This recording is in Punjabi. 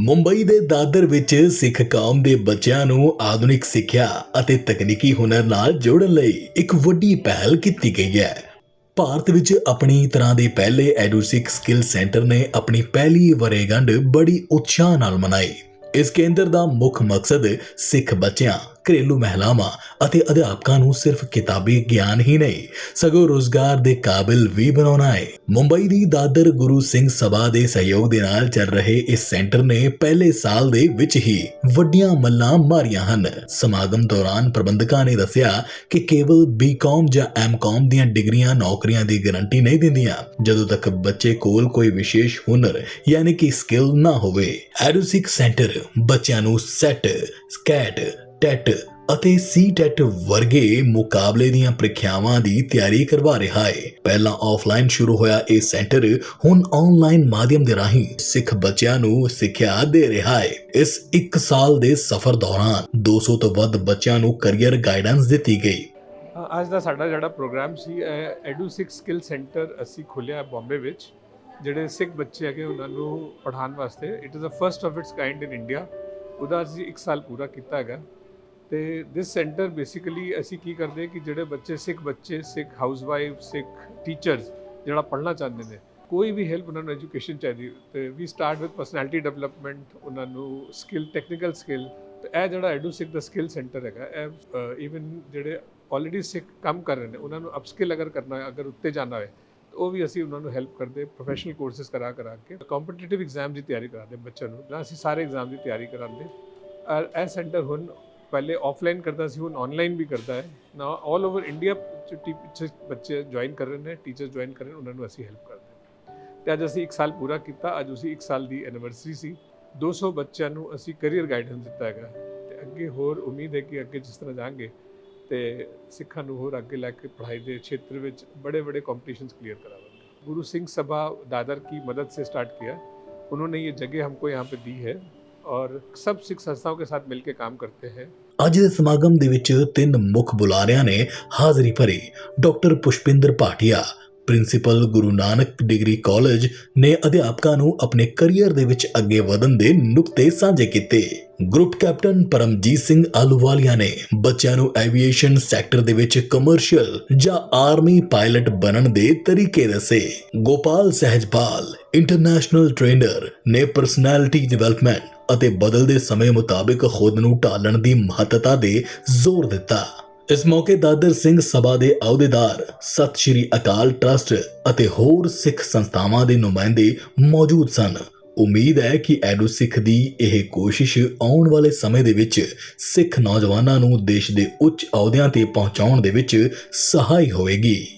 ਮੁੰਬਈ ਦੇ ਦਾਦਰ ਵਿੱਚ ਸਿੱਖ ਕੌਮ ਦੇ ਬੱਚਿਆਂ ਨੂੰ ਆਧੁਨਿਕ ਸਿੱਖਿਆ ਅਤੇ ਤਕਨੀਕੀ ਹੁਨਰ ਨਾਲ ਜੋੜਨ ਲਈ ਇੱਕ ਵੱਡੀ ਪਹਿਲ ਕੀਤੀ ਗਈ ਹੈ। ਭਾਰਤ ਵਿੱਚ ਆਪਣੀ ਤਰ੍ਹਾਂ ਦੇ ਪਹਿਲੇ ਐਡੂਸਿਕ ਸਕਿੱਲ ਸੈਂਟਰ ਨੇ ਆਪਣੀ ਪਹਿਲੀ ਵਰੇਗੰਢ ਬੜੀ ਉਤਸ਼ਾਹ ਨਾਲ ਮਨਾਈ। ਇਸ ਕੇਂਦਰ ਦਾ ਮੁੱਖ ਮਕਸਦ ਸਿੱਖ ਬੱਚਿਆਂ ਘਰੇਲੂ ਮਹਿਲਾਵਾਂ ਅਤੇ ਅਧਿਆਪਕਾਂ ਨੂੰ ਸਿਰਫ ਕਿਤਾਬੀ ਗਿਆਨ ਹੀ ਨਹੀਂ, ਸਗੋਂ ਰੋਜ਼ਗਾਰ ਦੇ ਕਾਬਿਲ ਵੀ ਬਣਾਉਣਾ ਹੈ। ਮੁੰਬਈ ਦੀ ਦਾਦਰ ਗੁਰੂ ਸਿੰਘ ਸਭਾ ਦੇ ਸਹਿਯੋਗ ਦੇ ਨਾਲ ਚੱਲ ਰਹੇ ਇਸ ਸੈਂਟਰ ਨੇ ਪਹਿਲੇ ਸਾਲ ਦੇ ਵਿੱਚ ਹੀ ਵੱਡੀਆਂ ਮੱਲਾਂ ਮਾਰੀਆਂ ਹਨ। ਸਮਾਗਮ ਦੌਰਾਨ ਪ੍ਰਬੰਧਕਾਂ ਨੇ ਦੱਸਿਆ ਕਿ ਕੇਵਲ ਬੀਕਾਮ ਜਾਂ ਐਮਕਾਮ ਦੀਆਂ ਡਿਗਰੀਆਂ ਨੌਕਰੀਆਂ ਦੀ ਗਾਰੰਟੀ ਨਹੀਂ ਦਿੰਦੀਆਂ, ਜਦੋਂ ਤੱਕ ਬੱਚੇ ਕੋਲ ਕੋਈ ਵਿਸ਼ੇਸ਼ ਹੁਨਰ ਯਾਨੀ ਕਿ ਸਕਿੱਲ ਨਾ ਹੋਵੇ। ਐਡੂਸਿਕ ਸੈਂਟਰ ਬੱਚਿਆਂ ਨੂੰ ਸੈਟ, ਸਕੈਟ ਟੈਟ ਅਤੇ ਸੀ-ਟੈਟ ਵਰਗੇ ਮੁਕਾਬਲੇ ਦੀਆਂ ਪ੍ਰੀਖਿਆਵਾਂ ਦੀ ਤਿਆਰੀ ਕਰਵਾ ਰਿਹਾ ਹੈ। ਪਹਿਲਾਂ ਆਫਲਾਈਨ ਸ਼ੁਰੂ ਹੋਇਆ ਇਹ ਸੈਂਟਰ ਹੁਣ ਆਨਲਾਈਨ ਮਾਧਿਅਮ ਦੇ ਰਾਹੀਂ ਸਿੱਖ ਬੱਚਿਆਂ ਨੂੰ ਸਿੱਖਿਆ ਦੇ ਰਿਹਾ ਹੈ। ਇਸ 1 ਸਾਲ ਦੇ ਸਫ਼ਰ ਦੌਰਾਨ 200 ਤੋਂ ਵੱਧ ਬੱਚਿਆਂ ਨੂੰ ਕੈਰੀਅਰ ਗਾਈਡੈਂਸ ਦਿੱਤੀ ਗਈ। ਅੱਜ ਦਾ ਸਾਡਾ ਜਿਹੜਾ ਪ੍ਰੋਗਰਾਮ ਸੀ ਐਡੂ ਸਿੱਖ ਸਕਿੱਲ ਸੈਂਟਰ ਅਸੀਂ ਖੋਲਿਆ ਬੰਬੇ ਵਿੱਚ। ਜਿਹੜੇ ਸਿੱਖ ਬੱਚੇ ਹੈਗੇ ਉਹਨਾਂ ਨੂੰ ਪੜ੍ਹਾਉਣ ਵਾਸਤੇ। It is a first of its kind in India ਉਹਦਾ ਅਸੀਂ 1 ਸਾਲ ਪੂਰਾ ਕੀਤਾ ਹੈਗਾ। ਤੇ ਦਿਸ ਸੈਂਟਰ ਬੇਸਿਕਲੀ ਅਸੀਂ ਕੀ ਕਰਦੇ ਕਿ ਜਿਹੜੇ ਬੱਚੇ, ਸਿੱਖ ਬੱਚੇ, ਸਿੱਖ ਹਾਊਸਵਾਈਫ ਸਿੱਖ ਟੀਚਰਸ ਜਿਹੜਾ ਪੜ੍ਹਨਾ ਚਾਹੁੰਦੇ ਨੇ, ਕੋਈ ਵੀ ਹੈਲਪ ਉਹਨਾਂ ਨੂੰ ਐਜੂਕੇਸ਼ਨ ਚਾਹੀਦੀ, ਤੇ ਵੀ ਸਟਾਰਟ ਵਿਦ ਪਰਸਨੈਲਿਟੀ ਡਿਵੈਲਪਮੈਂਟ ਉਹਨਾਂ ਨੂੰ ਸਕਿੱਲ ਟੈਕਨੀਕਲ ਸਕਿੱਲ ਤੇ ਇਹ ਜਿਹੜਾ ਐਡੂ ਸਿੱਖ ਦਾ ਸਕਿੱਲ ਸੈਂਟਰ ਹੈਗਾ, ਇਹ ਇਵਨ ਜਿਹੜੇ ਆਲਰੇਡੀ ਸਿੱਖ ਕੰਮ ਕਰ ਰਹੇ ਨੇ, ਉਹਨਾਂ ਨੂੰ ਅਪਸਕਿਲ ਅਗਰ ਕਰਨਾ, ਅਗਰ ਉੱਤੇ ਜਾਣਾ ਹੋਵੇ ਤਾਂ ਉਹ ਵੀ ਅਸੀਂ ਉਹਨਾਂ ਨੂੰ ਹੈਲਪ ਕਰਦੇ ਪ੍ਰੋਫੈਸ਼ਨਲ ਕੋਰਸਸ ਕਰਾ ਕਰਾ ਕੇ ਕੰਪੀਟੀਟਿਵ ਐਗਜ਼ਾਮ ਦੀ ਤਿਆਰੀ ਕਰਾਉਂਦੇ ਬੱਚਿਆਂ ਨੂੰ ਨਾ ਅਸੀਂ ਸਾਰੇ ਐਗਜ਼ਾਮ ਦੀ ਤਿਆਰੀ ਕਰਾਉਂਦੇ ਔਰ ਇਹ ਸੈਂਟਰ ਹੁਣ ਪਹਿਲੇ ਆਫਲਾਈਨ ਕਰਦਾ ਸੀ ਹੁਣ ਆਨਲਾਈਨ ਵੀ ਕਰਦਾ ਹੈ ਨਾ ਆਲ ਓਵਰ ਇੰਡੀਆ ਬੱਚੇ ਜੁਆਇਨ ਕਰ ਰਹੇ ਨੇ ਟੀਚਰਸ ਜੁਆਇਨ ਕਰ ਰਹੇ ਨੇ ਉਹਨਾਂ ਨੂੰ ਅਸੀਂ ਹੈਲਪ ਕਰਦੇ ਹਾਂ ਤੇ ਅੱਜ ਅਸੀਂ 1 ਸਾਲ ਪੂਰਾ ਕੀਤਾ ਅੱਜ ਉਸੇ 1 ਸਾਲ ਦੀ ਐਨੀਵਰਸਰੀ ਸੀ 200 ਬੱਚਿਆਂ ਨੂੰ ਅਸੀਂ ਕੈਰੀਅਰ ਗਾਈਡੈਂਸ ਦਿੱਤਾ ਹੈਗਾ ਤੇ ਅੱਗੇ ਹੋਰ ਉਮੀਦ ਹੈ ਕਿ ਅੱਗੇ ਜਿਸ ਤਰ੍ਹਾਂ ਜਾਵਾਂਗੇ ਤੇ ਸਿੱਖਾਂ ਨੂੰ ਹੋਰ ਅੱਗੇ ਲੈ ਕੇ ਪੜ੍ਹਾਈ ਦੇ ਖੇਤਰ ਵਿੱਚ बड़े बड़े कॉम्पिटिशन्स क्लियर कराएंगे गुरु सिंह सभा दादर की मदद से स्टार्ट किया उन्होंने ये जगह हमको यहाँ पे दी है और सब सिख संस्थाओं के साथ मिलकर काम करते हैं ਅੱਜ ਦੇ ਸਮਾਗਮ ਦੇ ਵਿੱਚ ਤਿੰਨ ਮੁੱਖ ਬੁਲਾਰਿਆਂ ਨੇ ਹਾਜ਼ਰੀ ਭਰੀ doctor Pushpinder Bhatia principal Guru Nanak degree college ਨੇ ਅਧਿਆਪਕਾਂ ਨੂੰ ਆਪਣੇ ਕੈਰੀਅਰ ਦੇ ਵਿੱਚ ਅੱਗੇ ਵਧਣ ਦੇ ਨੁਕਤੇ ਸਾਂਝੇ ਕੀਤੇ। ਗਰੁੱਪ ਕੈਪਟਨ ਪਰਮਜੀਤ ਸਿੰਘ ਆਲੂਵਾਲੀਆ ਨੇ ਬੱਚਿਆਂ ਨੂੰ ਐਵੀਏਸ਼ਨ ਸੈਕਟਰ ਦੇ ਵਿੱਚ ਕਮਰਸ਼ੀਅਲ ਜਾਂ ਆਰਮੀ ਪਾਇਲਟ ਬਣਨ ਦੇ ਤਰੀਕੇ ਦੱਸੇ। ਗੋਪਾਲ ਸਹਿਜਪਾਲ ਇੰਟਰਨੈਸ਼ਨਲ ਟ੍ਰੇਨਰ ਨੇ ਪਰਸਨੈਲਿਟੀ ਡਿਵੈਲਪਮੈਂਟ ਅਤੇ ਬਦਲਦੇ ਸਮੇਂ ਮੁਤਾਬਿਕ ਖੁਦ ਨੂੰ ਢਾਲਣ ਦੀ ਮਹੱਤਤਾ ਦੇ ਜ਼ੋਰ ਦਿੱਤਾ। ਇਸ ਮੌਕੇ ਦਾਦਰ ਸਿੰਘ ਸਭਾ ਦੇ ਅਹੁਦੇਦਾਰ, ਸਤਿ ਸ਼੍ਰੀ ਅਕਾਲ ਟਰਸਟ ਅਤੇ ਹੋਰ ਸਿੱਖ ਸੰਸਥਾਵਾਂ ਦੇ ਨੁਮਾਇੰਦੇ ਮੌਜੂਦ ਸਨ। ਉਮੀਦ ਹੈ ਕਿ ਐਡੂ ਸਿੱਖ ਦੀ ਇਹ ਕੋਸ਼ਿਸ਼ ਆਉਣ ਵਾਲੇ ਸਮੇਂ ਦੇ ਵਿੱਚ ਸਿੱਖ ਨੌਜਵਾਨਾਂ ਨੂੰ ਦੇਸ਼ ਦੇ ਉੱਚ ਅਹੁਦਿਆਂ ਤੇ ਪਹੁੰਚਾਉਣ ਦੇ ਵਿੱਚ ਸਹਾਈ ਹੋਵੇਗੀ।